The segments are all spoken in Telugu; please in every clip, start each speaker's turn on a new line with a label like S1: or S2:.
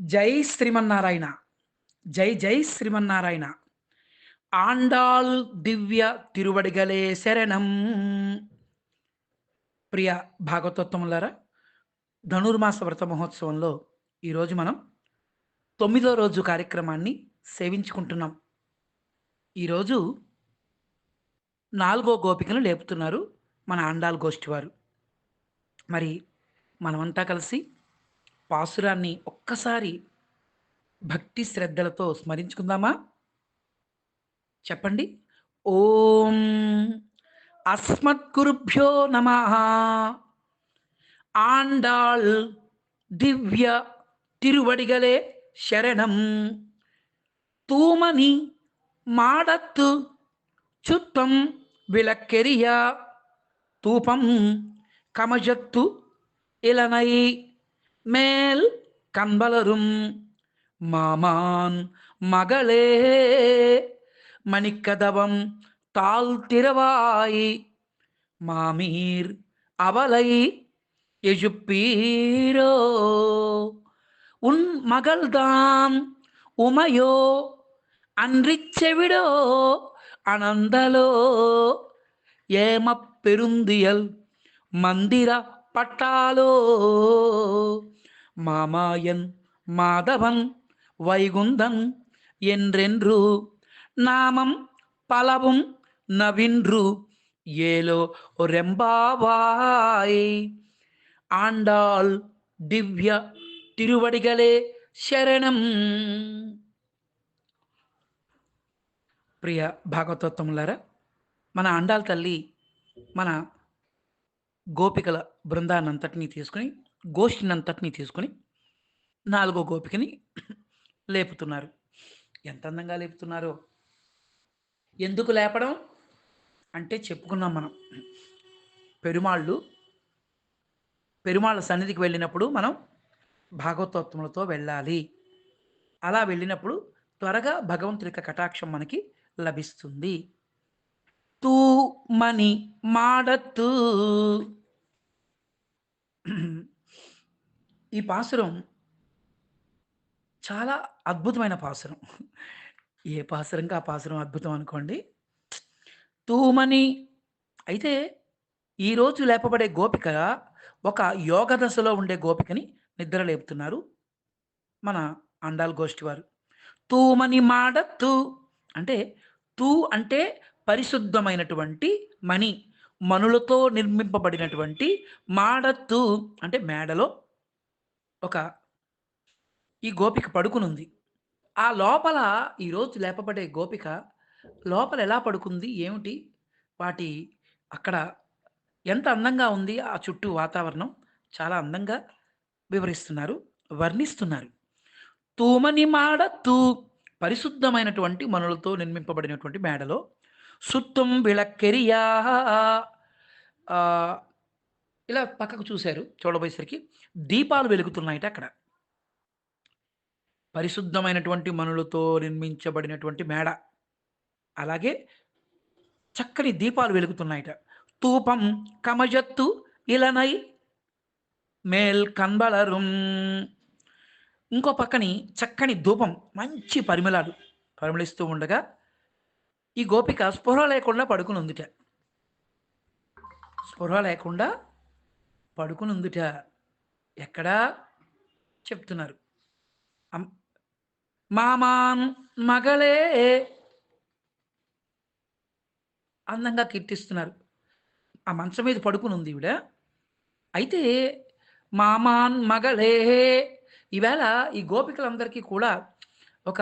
S1: జై శ్రీమన్నారాయణ. జై జై శ్రీమన్నారాయణ. ఆండాల్ దివ్య తిరువడిగలే శరణం. ప్రియ భాగవతోత్తములారా ధనుర్మాస వ్రత మహోత్సవంలో ఈరోజు మనం తొమ్మిదో రోజు కార్యక్రమాన్ని సేవించుకుంటున్నాం. ఈరోజు నాలుగో గోపికను లేపుతున్నారు మన ఆండాల్ గోష్ఠి వారు మరి మనమంతా కలిసి పాసురాన్ని ఒక్కసారి భక్తి శ్రద్ధలతో స్మరించుకుందామా? చెప్పండి. ఓం అస్మద్గురుభ్యో నమ. ఆండాళ్ దివ్య తిరువడిగలే శరణం. తూమని మాడత్తు చుత్తం విలక్కెరియా. తూపం కమజత్తు ఇలనై. மேல் கண்பலரும் மாமான் மகளே மணிக்கதவம் தாழ் திரவாய் மாமீர் அவளை எஜுப்பீரோ உன் மகள்தான் உமையோ? அன்றிச் செவிடோ? அனந்தலோ? ஏமப் பெருந்தியல் மந்திர பட்டாலோ? மாமாயன் மாதவன் வைகுந்தன் என்றென்று நாமம் பலவும் நவின்று ஏலோ ரெம்பாவாய் ஆண்டாள் దివ్య తిరువడిగలే శరణం ప్రియ భాగవతోత్తములారా మన అండాల తల్లి మన గోపికల బృందాన్నంతటినీ తీసుకుని గోష్ఠినంతటినీ తీసుకుని నాలుగో గోపికని లేపుతున్నారు. ఎంత అందంగా లేపుతున్నారో? ఎందుకు లేపడం? అంటే చెప్పుకున్నాం మనం. పెరుమాళ్ళు పెరుమాళ్ళ సన్నిధికి వెళ్ళినప్పుడు మనం భాగవతోత్తములతో వెళ్ళాలి. అలా వెళ్ళినప్పుడు త్వరగా భగవంతుడి యొక్క కటాక్షం మనకి లభిస్తుంది. తూ మని మాడత్తు ఈ పాసురం చాలా అద్భుతమైన పాసురం. ఏ పాసురంగా ఆ పాసురం అద్భుతం అనుకోండి? తూమని అయితే ఈరోజు లేపబడే గోపిక ఒక యోగ దశలో ఉండే గోపికని నిద్ర లేపుతున్నారు మన అండాల్ గోష్ఠి వారు. తూమని మాడత్తు అంటే తూ అంటే పరిశుద్ధమైనటువంటి మణి మనులతో నిర్మింపబడినటువంటి మాడత్తు అంటే మేడలో ఒక ఈ గోపిక పడుకునుంది. ఆ లోపల ఈరోజు లేపబడే గోపిక లోపల ఎలా పడుకుంది? ఏమిటి? వాటి అక్కడ ఎంత అందంగా ఉంది? ఆ చుట్టూ వాతావరణం చాలా అందంగా వివరిస్తున్నారు వర్ణిస్తున్నారు. తూమని మాడ తూ పరిశుద్ధమైనటువంటి మనులతో నిర్మింపబడినటువంటి మేడలో సుత్తం విళక్కెరియా ఇలా పక్కకు చూశారు చూడబోయేసరికి. దీపాలు వెలుగుతున్నాయట అక్కడ. పరిశుద్ధమైనటువంటి మనులతో నిర్మించబడినటువంటి మేడ. అలాగే చక్కని దీపాలు వెలుగుతున్నాయట. తూపం కమజత్తు ఇలనై మేల్ కన్బలరుం. ఇంకో పక్కని చక్కని ధూపం మంచి పరిమళాలు పరిమళిస్తూ ఉండగా ఈ గోపిక స్పృహ లేకుండా పడుకుని ఉందిట స్పృహ లేకుండా పడుకుని ఉందిట ఎక్కడా చెప్తున్నారు. మామాన్ మగలే అందంగా కీర్తిస్తున్నారు. ఆ మంచం మీద పడుకుని ఉంది ఈవిడ. అయితే మామాన్ మగలే ఈవేళ ఈ గోపికలందరికీ కూడా ఒక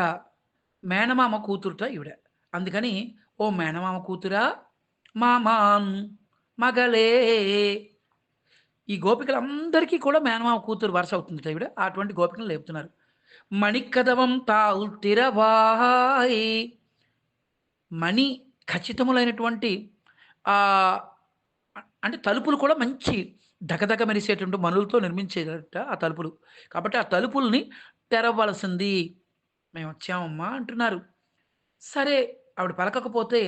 S1: మేనమామ కూతురుట ఈవిడ. అందుకని ఓ మేనమామ కూతురా మామాన్ మగలే ఈ గోపికలందరికీ కూడా మేనమామ కూతురు వరుస అవుతుంది ఈవిడ అటువంటి గోపికలు లేపుతున్నారు. మణికదవం తావు తిరవాయి మణి ఖచ్చితములైనటువంటి అంటే తలుపులు కూడా మంచి దగదగ మెరిసేటువంటి మనులతో నిర్మించేట ఆ తలుపులు. కాబట్టి ఆ తలుపుల్ని తెరవలసింది మేము వచ్చామమ్మా అంటున్నారు. సరే ఆవిడ పలకకపోతే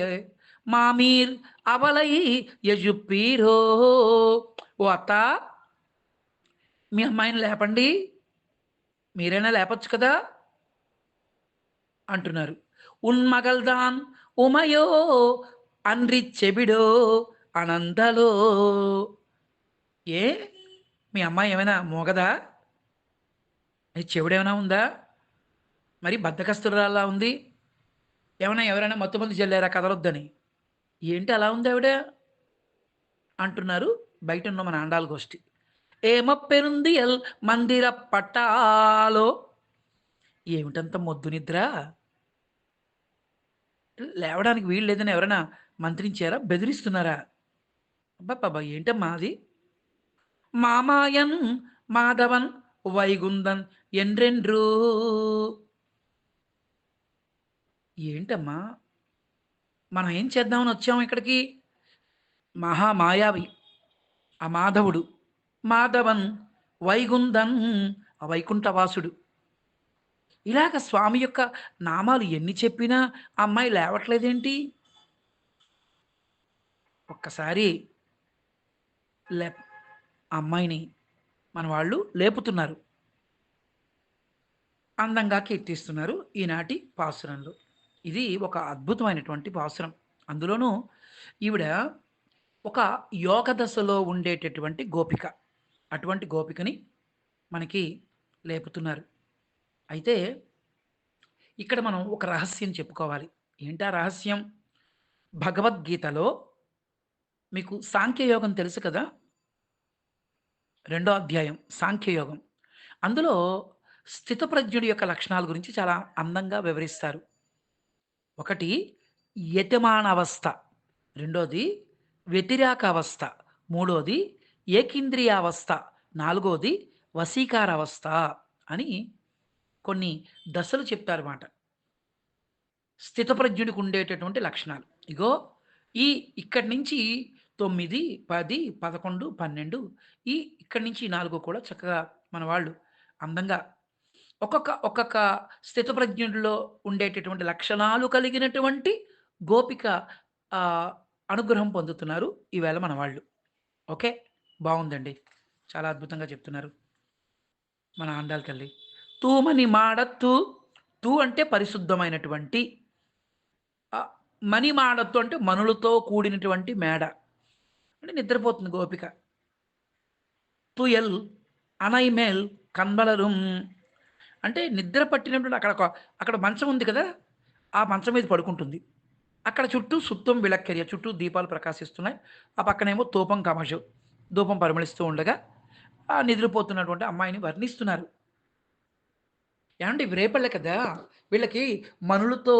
S1: మామీర్ అవలై యజుప్పీరో. ఓ అత్త మీ అమ్మాయిని లేపండి. మీరైనా లేపచ్చు కదా? అంటున్నారు. ఉన్మగల్దాన్ ఉమయో అన్రి చెబిడో అనంతలో ఏ? మీ అమ్మాయి ఏమైనా మోగదా? చెవిడేమైనా ఉందా? మరి బద్దకస్తురాలా ఉంది. ఏమైనా ఎవరైనా మత్తుమంది చెల్లారా కదలొద్దని? ఏంటి అలా ఉంది ఆవిడ? అంటున్నారు బయట ఉన్న మన ఆండాల గోష్ఠి. ఏమ ఎల్ మందిర పట్టాలో ఏమిటంత మొద్దు నిద్ర? లేవడానికి వీలు లేదని ఎవరైనా మంత్రించారా? బెదిరిస్తున్నారా? అబ్బాబ్బా ఏంటమ్మా అది? మామాయన్ మాధవన్ వైగుందన్ ఎండ్రెండ్రు ఏంటమ్మా? మనం ఏం చేద్దామని వచ్చాము ఇక్కడికి? మహామాయావి ఆ మాధవుడు మాధవన్ వైగుందన్ ఆ వైకుంఠవాసుడు. ఇలాగ స్వామి యొక్క నామాలు ఎన్ని చెప్పినా అమ్మాయి లేవట్లేదేంటి? ఒక్కసారి లే అమ్మాయిని మన వాళ్ళు లేపుతున్నారు. అందంగా కీర్తిస్తున్నారు ఈనాటి పాసురంలో. ఇది ఒక అద్భుతమైనటువంటి పాసురం అందులోనూ ఈవిడ ఒక యోగ దశలో ఉండేటటువంటి గోపిక. అటువంటి గోపికని మనకి లేపుతున్నారు. అయితే ఇక్కడ మనం ఒక రహస్యం చెప్పుకోవాలి. ఏంటా రహస్యం? భగవద్గీతలో మీకు సాంఖ్యయోగం తెలుసు కదా? రెండో అధ్యాయం సాంఖ్యయోగం. అందులో స్థితప్రజ్ఞుడి యొక్క లక్షణాల గురించి చాలా అందంగా వివరిస్తారు. ఒకటి యతమానవస్థ రెండోది వ్యతిరేక అవస్థ మూడోది ఏకింద్రియావస్థ నాలుగోది వశీకారావస్థ అని కొన్ని దశలు చెప్పారన్నమాట. స్థితప్రజ్ఞుడికి ఉండేటటువంటి లక్షణాలు. ఇగో ఈ ఇక్కడి నుంచి తొమ్మిది పది పదకొండు పన్నెండు ఈ ఇక్కడి నుంచి నాలుగు కూడా చక్కగా మన వాళ్ళు అందంగా ఒక్కొక్క ఒక్కొక్క స్థితప్రజ్ఞుడిలో ఉండేటటువంటి లక్షణాలు కలిగినటువంటి గోపిక అనుగ్రహం పొందుతున్నారు ఈవేళ మన వాళ్ళు. ఓకే? బాగుందండి చాలా అద్భుతంగా చెప్తున్నారు మన ఆండాల తల్లి. తూమని మాడత్తు తూ అంటే పరిశుద్ధమైనటువంటి మణి మాడత్తు అంటే మనులతో కూడినటువంటి మేడ. అంటే నిద్రపోతుంది గోపిక. తుయల్ అనైమేల్ కన్బలరుం అంటే నిద్ర పట్టినటువంటి అక్కడ అక్కడ మంచం ఉంది కదా ఆ మంచం మీద పడుకుంటుంది. అక్కడ చుట్టూ సుత్తం విలక్కెరియ చుట్టూ దీపాలు ప్రకాశిస్తున్నాయి. ఆ పక్కనేమో తూపం కమషు ధూపం పరిమళిస్తూ ఉండగా ఆ నిద్రపోతున్నటువంటి అమ్మాయిని వర్ణిస్తున్నారు. ఏమంటే ఇవి రేపళ్ళే కదా? వీళ్ళకి మనులతో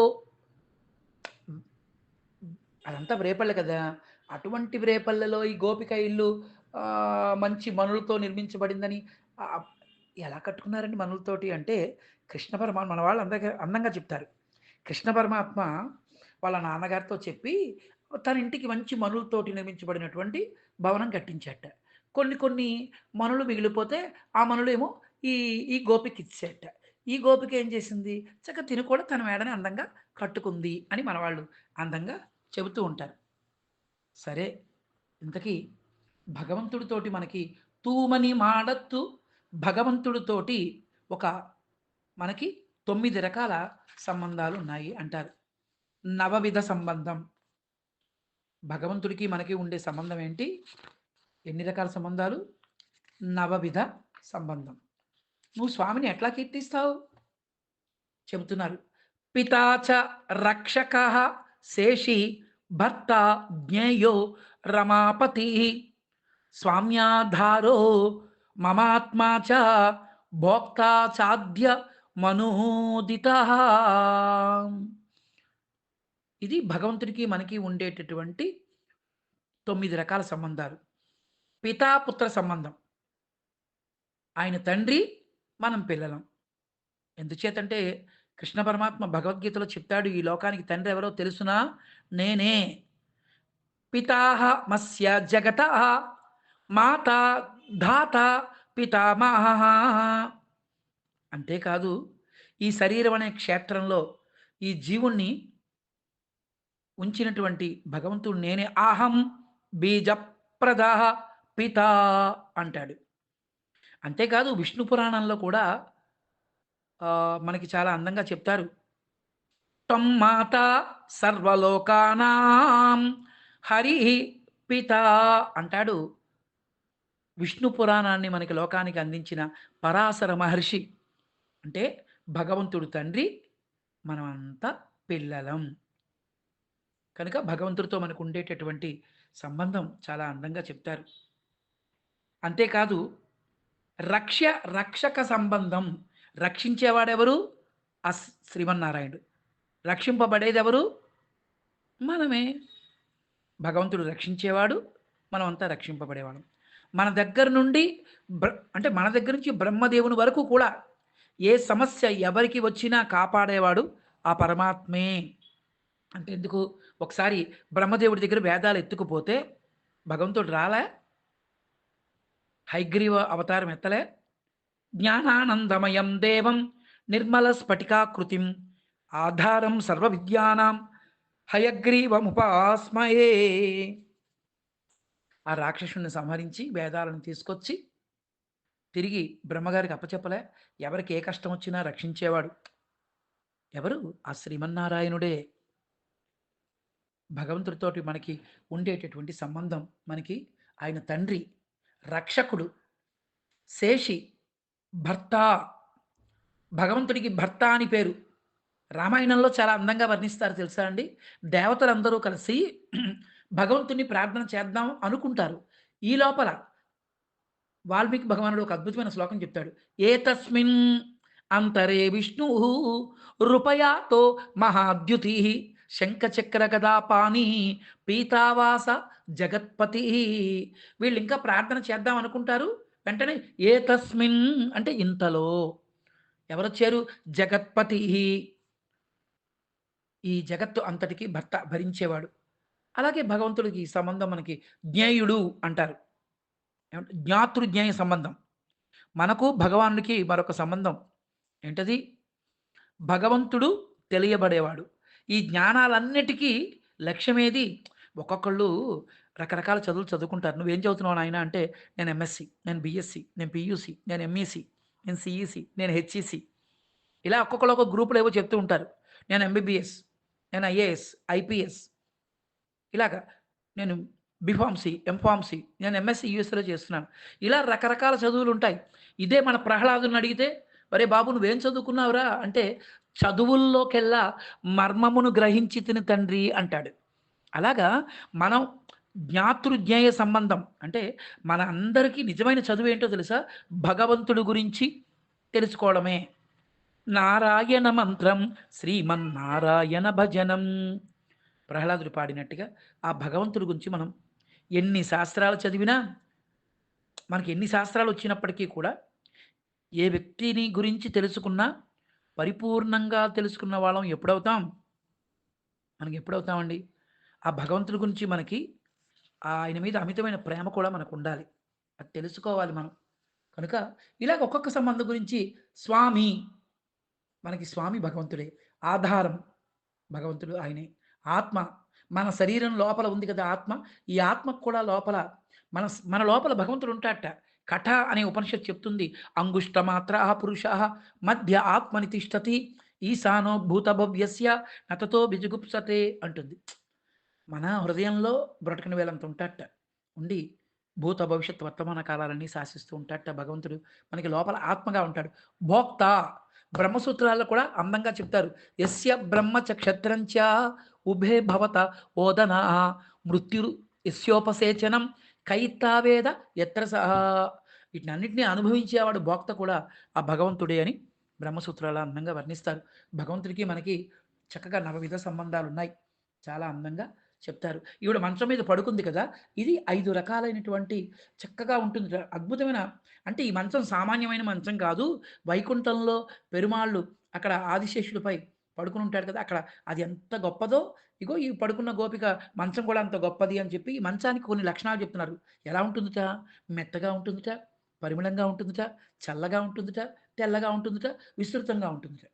S1: అదంతా రేపళ్ళే కదా? అటువంటి రేపళ్ళలో ఈ గోపిక ఇల్లు మంచి మనులతో నిర్మించబడిందని ఎలా కట్టుకున్నారండి మనులతోటి అంటే కృష్ణ పరమాత్మ మన వాళ్ళు అందంగా అందంగా చెప్తారు. కృష్ణ పరమాత్మ వాళ్ళ నాన్నగారితో చెప్పి తన ఇంటికి మంచి మనులతోటి నిర్మించబడినటువంటి భవనం కట్టించాట కొన్ని కొన్ని మనులు మిగిలిపోతే ఆ మనులేమో ఈ ఈ గోపికి ఇచ్చేట ఈ గోపిక ఏం చేసింది? చక్క తిని కూడా తన మేడని అందంగా కట్టుకుంది అని మనవాళ్ళు అందంగా చెబుతూ ఉంటారు. సరే ఇంతకీ భగవంతుడితోటి మనకి తూమని మాడత్తు భగవంతుడితోటి ఒక మనకి తొమ్మిది రకాల సంబంధాలు ఉన్నాయి అంటారు. నవవిధ సంబంధం. భగవంతుడికి మనకి ఉండే సంబంధం ఏంటి? ఎన్ని రకాల సంబంధాలు? నవవిధ సంబంధం. నువ్వు స్వామిని ఎట్లా కీర్తిస్తావు? చెబుతున్నారు. పితాచ రక్షక శేషి భర్త జ్ఞేయో రమాపతి స్వామ్యాధారో మమాత్మా చ భోక్త చాద్య మనోదిత. ఇది భగవంతుడికి మనకి ఉండేటటువంటి తొమ్మిది రకాల సంబంధాలు. పితాపుత్ర సంబంధం. ఆయన తండ్రి మనం పిల్లలం. ఎందుచేతంటే కృష్ణ పరమాత్మ భగవద్గీతలో చెప్తాడు ఈ లోకానికి తండ్రి ఎవరో తెలుసునా? నేనే. పితాహ మస్య జగత మాత ధాత పితామహ అంతేకాదు ఈ శరీరం అనే క్షేత్రంలో ఈ జీవుణ్ణి ఉంచినటువంటి భగవంతుడు నేనే అహం బీజప్రద పిత అంటాడు అంతేకాదు విష్ణు పురాణంలో కూడా మనకి చాలా అందంగా చెప్తారు. త్వం మాత సర్వలోకానాం హరి పిత అంటాడు. విష్ణు పురాణాన్ని మనకి లోకానికి అందించిన పరాశర మహర్షి. అంటే భగవంతుడు తండ్రి, మనమంతా పిల్లలం. కనుక భగవంతుడితో మనకు ఉండేటటువంటి సంబంధం చాలా అందంగా చెప్తారు. అంతేకాదు రక్ష్య రక్షక సంబంధం. రక్షించేవాడెవరు? ఆ శ్రీమన్నారాయణుడు శ్రీమన్నారాయణుడు. రక్షింపబడేదెవరు? మనమే. భగవంతుడు రక్షించేవాడు. మనమంతా రక్షింపబడేవాళ్ళం. మన దగ్గర నుండి బ్ర అంటే మన దగ్గర నుంచి బ్రహ్మదేవుని వరకు కూడా ఏ సమస్య ఎవరికి వచ్చినా కాపాడేవాడు ఆ పరమాత్మే. అంటే ఎందుకు? ఒకసారి బ్రహ్మదేవుడి దగ్గర వేదాలు ఎత్తుకుపోతే భగవంతుడు రాలే? హైగ్రీవ అవతారం ఎత్తలే? జ్ఞానానందమయం దేవం నిర్మల స్ఫటికాకృతిం ఆధారం సర్వ విద్యానాం హయగ్రీవముపాస్మయే. ఆ రాక్షసుడిని సంహరించి వేదాలను తీసుకొచ్చి తిరిగి బ్రహ్మగారికి అప్పచెప్పలే? ఎవరికి ఏ కష్టం వచ్చినా రక్షించేవాడు. ఎవరు? ఆ శ్రీమన్నారాయణుడే. భగవంతుడితోటి మనకి ఉండేటటువంటి సంబంధం మనకి ఆయన తండ్రి, రక్షకుడు, శేషి, భర్త. భగవంతుడికి భర్త అని పేరు. రామాయణంలో చాలా అందంగా వర్ణిస్తారు తెలుసా అండి? దేవతలందరూ కలిసి భగవంతుని ప్రార్థన చేద్దాం అనుకుంటారు. ఈ లోపల వాల్మీకి భగవానుడు ఒక అద్భుతమైన శ్లోకం చెప్తాడు. ఏతస్మిన్ అంతరే విష్ణు రూపయాతో మహాద్యుతి శంఖచక్ర గదాపాణి పీతావాస జగత్పతి వీళ్ళు ఇంకా ప్రార్థన చేద్దాం అనుకుంటారు. వెంటనే ఏతస్మిన్ అంటే ఇంతలో ఎవరొచ్చారు? జగత్పతి ఈ జగత్తు అంతటికి భర్త భరించేవాడు. అలాగే భగవంతుడికి ఈ సంబంధం మనకి జ్ఞేయుడు అంటారు. జ్ఞాతృజ్ఞేయ సంబంధం. మనకు భగవానుడికి మరొక సంబంధం. ఏంటది? భగవంతుడు తెలియబడేవాడు. ఈ జ్ఞానాలన్నిటికీ లక్ష్యమేది? ఒక్కొక్కళ్ళు రకరకాల చదువులు చదువుకుంటారు. "నువ్వేం చదువుతున్నావు నాయనా" అంటే నేను ఎంఎస్‌సి, నేను బిఎస్సి నేను పియూసి నేను ఎంఈసి నేను సీఈసీ, నేను హెచ్ఈసీ. ఇలా ఒక్కొక్కళ్ళు ఒక్కొక్క గ్రూపులు ఏవో చెప్తూ ఉంటారు. నేను ఎంబీబీఎస్, నేను ఐఏఎస్, ఐపీఎస్. ఇలాగ నేను బీఫార్మసీ, ఎంఫామ్సీ నేను ఎంఎస్సీ యూఎస్‌లో చేస్తున్నాను. ఇలా రకరకాల చదువులు ఉంటాయి ఇదే మన ప్రహ్లాదుని అడిగితే, మరే బాబు నువ్వేం చదువుకున్నావురా?" అంటే చదువుల్లోకెల్లా మర్మమును గ్రహించి తిని తండ్రి అంటాడు. అలాగా మనం జ్ఞాతృజ్ఞేయ సంబంధం అంటే మన అందరికీ నిజమైన చదువు ఏంటో తెలుసా? భగవంతుడు గురించి తెలుసుకోవడమే. నారాయణ మంత్రం శ్రీమన్నారాయణ భజనం. ప్రహ్లాదుడు పాడినట్టుగా ఆ భగవంతుడి గురించి మనం ఎన్ని శాస్త్రాలు చదివినా మనకి ఎన్ని శాస్త్రాలు వచ్చినప్పటికీ కూడా ఏ వ్యక్తిని గురించి తెలుసుకున్నా పరిపూర్ణంగా తెలుసుకున్న వాళ్ళం ఎప్పుడవుతాం? మనకి ఎప్పుడవుతామండి? ఆ భగవంతుడి గురించి మనకి ఆయన మీద అమితమైన ప్రేమ కూడా మనకు ఉండాలి అది తెలుసుకోవాలి మనం. కనుక ఇలాగ ఒక్కొక్క సంబంధం గురించి స్వామి మనకి స్వామి భగవంతుడే. ఆధారం భగవంతుడు ఆయనే. ఆత్మ మన శరీరం లోపల ఉంది కదా ఆత్మ. ఈ ఆత్మకు కూడా లోపల మన మన లోపల భగవంతుడు ఉంటాడట. కఠ అనే ఉపనిషత్తు చెప్తుంది. అంగుష్టమాత్రః పురుష మధ్య ఆత్మని తిష్టతి ఈశానో భూతభవ్యస్య నతతో బిజుగుప్సతే అంటుంది. మన హృదయంలో బ్రొటకని వేలంత ఉంటాడట. ఉండి భూత భవిష్యత్ వర్తమాన కాలాలన్నీ శాసిస్తూ ఉంటాడట భగవంతుడు. మనకి లోపల ఆత్మగా ఉంటాడు. భోక్త బ్రహ్మసూత్రాల్లో కూడా అందంగా చెప్తారు. యస్య బ్రహ్మ క్షత్రంచ ఉభే భవత ఓదన మృత్యుర్ యస్యోపసేచనం కైత్తావేద ఎత్ర సహా వీటినన్నింటినీ అనుభవించేవాడు భోక్త కూడా ఆ భగవంతుడే అని బ్రహ్మసూత్రాల అందంగా వర్ణిస్తారు. భగవంతుడికి మనకి చక్కగా నవవిధ సంబంధాలు ఉన్నాయి చాలా అందంగా చెప్తారు. ఈవిడ మంచం మీద పడుకుంది కదా! ఇది ఐదు రకాలైనటువంటి చక్కగా ఉంటుంది అద్భుతమైన అంటే ఈ మంచం సామాన్యమైన మంచం కాదు. వైకుంఠంలో పెరుమాళ్ళు అక్కడ ఆదిశేషుడిపై పడుకుని ఉంటాడు కదా! అక్కడ అది ఎంత గొప్పదో ఇగో ఈ పడుకున్న గోపిక మంచం కూడా అంత గొప్పది అని చెప్పి ఈ మంచానికి కొన్ని లక్షణాలు చెప్తున్నారు. ఎలా ఉంటుందిట? మెత్తగా ఉంటుందిట, పరిమళంగా ఉంటుందిట, చల్లగా ఉంటుందిట, తెల్లగా ఉంటుందిట, విస్తృతంగా ఉంటుందిట.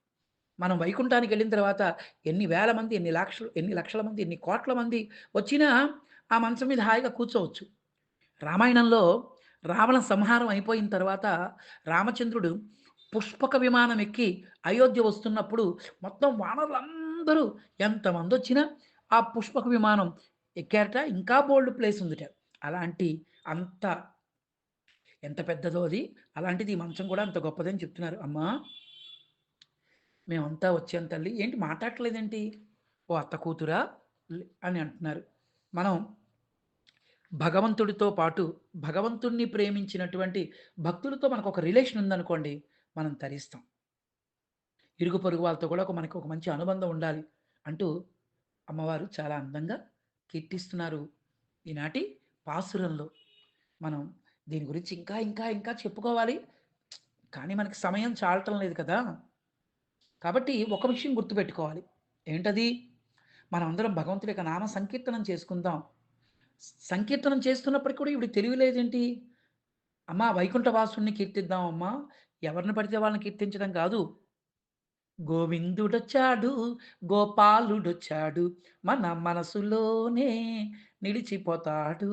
S1: మనం వైకుంఠానికి వెళ్ళిన తర్వాత ఎన్ని వేల మంది, ఎన్ని లక్షలు ఎన్ని లక్షల మంది, ఎన్ని కోట్ల మంది వచ్చినా ఆ మంచం మీద హాయిగా కూర్చోవచ్చు. రామాయణంలో రావణ సంహారం అయిపోయిన తర్వాత రామచంద్రుడు పుష్పక విమానం ఎక్కి అయోధ్య వస్తున్నప్పుడు మొత్తం వానరులందరూ ఎంతమందొచ్చినా ఆ పుష్పక విమానం ఎక్కారట ఇంకా బోల్డ్ ప్లేస్ ఉందిట. అలాంటి అంత ఎంత పెద్దదో అది. అలాంటిది ఈ మంచం కూడా అంత గొప్పదని చెప్తున్నారు. అమ్మా మేమంతా వచ్చాం తల్లి. ఏంటి మాట్లాడట్లేదేంటి? ఓ అత్త కూతురా? అని అంటున్నారు. మనం భగవంతుడితో పాటు భగవంతుడిని ప్రేమించినటువంటి భక్తులతో మనకు ఒక రిలేషన్ ఉందనుకోండి, మనం తరిస్తాం. ఇరుగు పొరుగు వాళ్ళతో కూడా ఒక మనకు ఒక మంచి అనుబంధం ఉండాలి. అంటూ అమ్మవారు చాలా అందంగా కీర్తిస్తున్నారు. ఈనాటి పాసురంలో. మనం దీని గురించి ఇంకా, ఇంకా, ఇంకా చెప్పుకోవాలి. కానీ మనకి సమయం చాలటం లేదు కదా! కాబట్టి ఒక విషయం గుర్తుపెట్టుకోవాలి. ఏంటది? మనమందరం భగవంతుడి యొక్క నామ సంకీర్తనం చేసుకుందాం. సంకీర్తనం చేస్తున్నప్పటికి కూడా ఈవిడకి తెలియలేదేంటి అమ్మా వైకుంఠవాసుని కీర్తిద్దాం అమ్మా. ఎవరిని పడితే వాళ్ళని కీర్తించడం కాదు. గోవిందుడొచ్చాడు, గోపాలుడొచ్చాడు, మన మనసులోనే నిలిచిపోతాడు.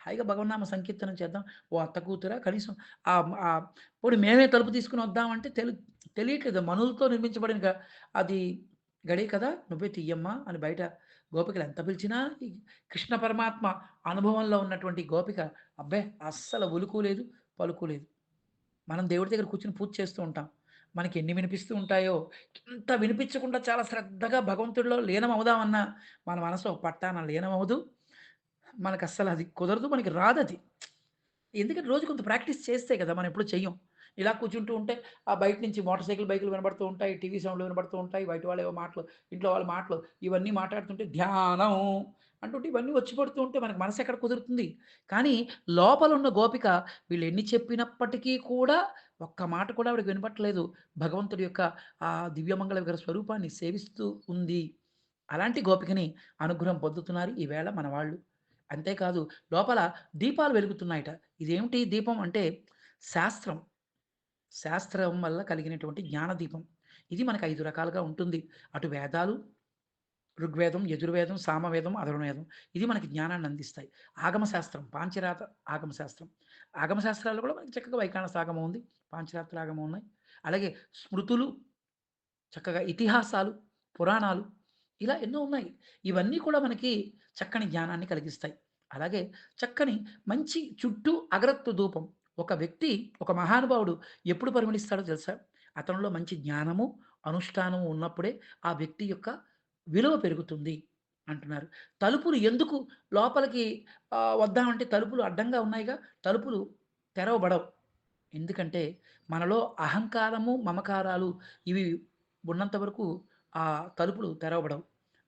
S1: హాయిగా భగవన్నామ సంకీర్తనం చేద్దాం. ఓ అత్త కూతురా కనీసం ఆ ఇప్పుడు మేమే తలుపు తీసుకొని వద్దామంటే తెలి తెలియట్లేదు. మనులతో నిర్మించబడిన అది గడే కదా! నువ్వే తీయమ్మా అని బయట గోపికలు ఎంత పిలిచినా కృష్ణ పరమాత్మ అనుభవంలో ఉన్నటువంటి గోపిక అబ్బే! అస్సలు ఉలుకోలేదు పలుకోలేదు మనం దేవుడి దగ్గర కూర్చుని పూజ చేస్తూ ఉంటాం. మనకి ఎన్ని వినిపిస్తూ ఉంటాయో, ఇంత వినిపించకుండా చాలా శ్రద్ధగా భగవంతుడిలో లీనమవుదామన్నా మన మనసు పట్టాన లీనమవదు మనకు అస్సలు అది కుదరదు. మనకి రాదది. ఎందుకంటే రోజు కొంత ప్రాక్టీస్ చేస్తే కదా! మనం ఎప్పుడు చెయ్యం. ఇలా కూర్చుంటూ ఉంటే ఆ బయట నుంచి మోటార్ సైకిల్ బైకులు వినబడుతూ ఉంటాయి. టీవీ సౌండ్‌లు వినబడుతూ ఉంటాయి. బయట వాళ్ళేవో మాటలు, ఇంట్లో వాళ్ళ మాటలు ఇవన్నీ మాట్లాడుతుంటే ధ్యానం అంటుంటే ఇవన్నీ వచ్చి పడుతూ ఉంటే మనకు మనసు ఎక్కడ కుదురుతుంది? కానీ లోపలున్న గోపిక వీళ్ళు ఎన్ని చెప్పినప్పటికీ కూడా ఒక్క మాట కూడా ఆవిడకి వినపట్లేదు. భగవంతుడి యొక్క ఆ దివ్యమంగళ విగ్రహ స్వరూపాన్ని సేవిస్తూ ఉంది. అలాంటి గోపికని అనుగ్రహం పొందుతున్నారు ఈవేళ మన వాళ్ళు. అంతేకాదు లోపల దీపాలు వెలుగుతున్నాయట. ఇదేమిటి దీపం అంటే శాస్త్రం. శాస్త్రం వల్ల కలిగినటువంటి జ్ఞానదీపం. ఇది మనకు ఐదు రకాలుగా ఉంటుంది. అటు వేదాలు, ఋగ్వేదం, యజుర్వేదం, సామవేదం, అథర్వవేదం. ఇది మనకి జ్ఞానాన్ని అందిస్తాయి. ఆగమ శాస్త్రం, పాంచరాత ఆగమశాస్త్రం ఆగమశాస్త్రాలు కూడా మనకి చక్కగా వైఖానస ఆగమం ఉంది. పాంచరాత్ర ఆగమం ఉన్నాయి. అలాగే స్మృతులు, చక్కగా ఇతిహాసాలు, పురాణాలు ఇలా ఎన్నో ఉన్నాయి. ఇవన్నీ కూడా మనకి చక్కని జ్ఞానాన్ని కలిగిస్తాయి. అలాగే చక్కని మంచి చుట్టూ అగరత్తు ధూపం. ఒక వ్యక్తి, ఒక మహానుభావుడు ఎప్పుడు పరిమళిస్తాడో తెలుసా? అతనిలో మంచి జ్ఞానము, అనుష్ఠానము ఉన్నప్పుడే ఆ వ్యక్తి యొక్క విలువ పెరుగుతుంది అంటున్నారు. తలుపులు ఎందుకు లోపలికి వద్దామంటే తలుపులు అడ్డంగా ఉన్నాయిగా. తలుపులు తెరవబడవు. ఎందుకంటే మనలో అహంకారము, మమకారాలు ఇవి ఉన్నంత వరకు ఆ తలుపులు తెరవబడవు.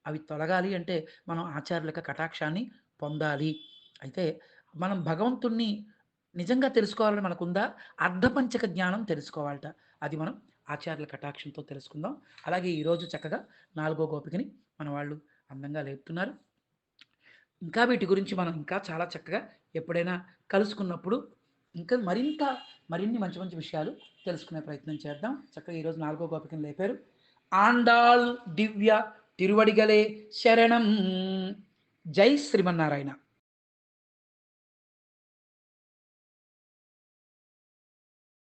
S1: అవి తొలగాలి అంటే మనం ఆచార్యుల కటాక్షాన్ని పొందాలి. అయితే మనం భగవంతుణ్ణి నిజంగా తెలుసుకోవాలని మనకుందా? అర్ధపంచక జ్ఞానం తెలుసుకోవాలట. అది మనం ఆచార్యుల కటాక్షంతో తెలుసుకుందాం. అలాగే ఈరోజు చక్కగా నాలుగో గోపికని మన వాళ్ళు అందంగా లేపుతున్నారు. ఇంకా వీటి గురించి మనం ఇంకా చాలా చక్కగా ఎప్పుడైనా కలుసుకున్నప్పుడు ఇంకా మరింత మరిన్ని మంచి మంచి విషయాలు తెలుసుకునే ప్రయత్నం చేద్దాం. చక్కగా ఈరోజు నాలుగో గోపికని లేపారు. ఆండాల్ దివ్య తిరువడిగలే శరణం. జై శ్రీమన్నారాయణ.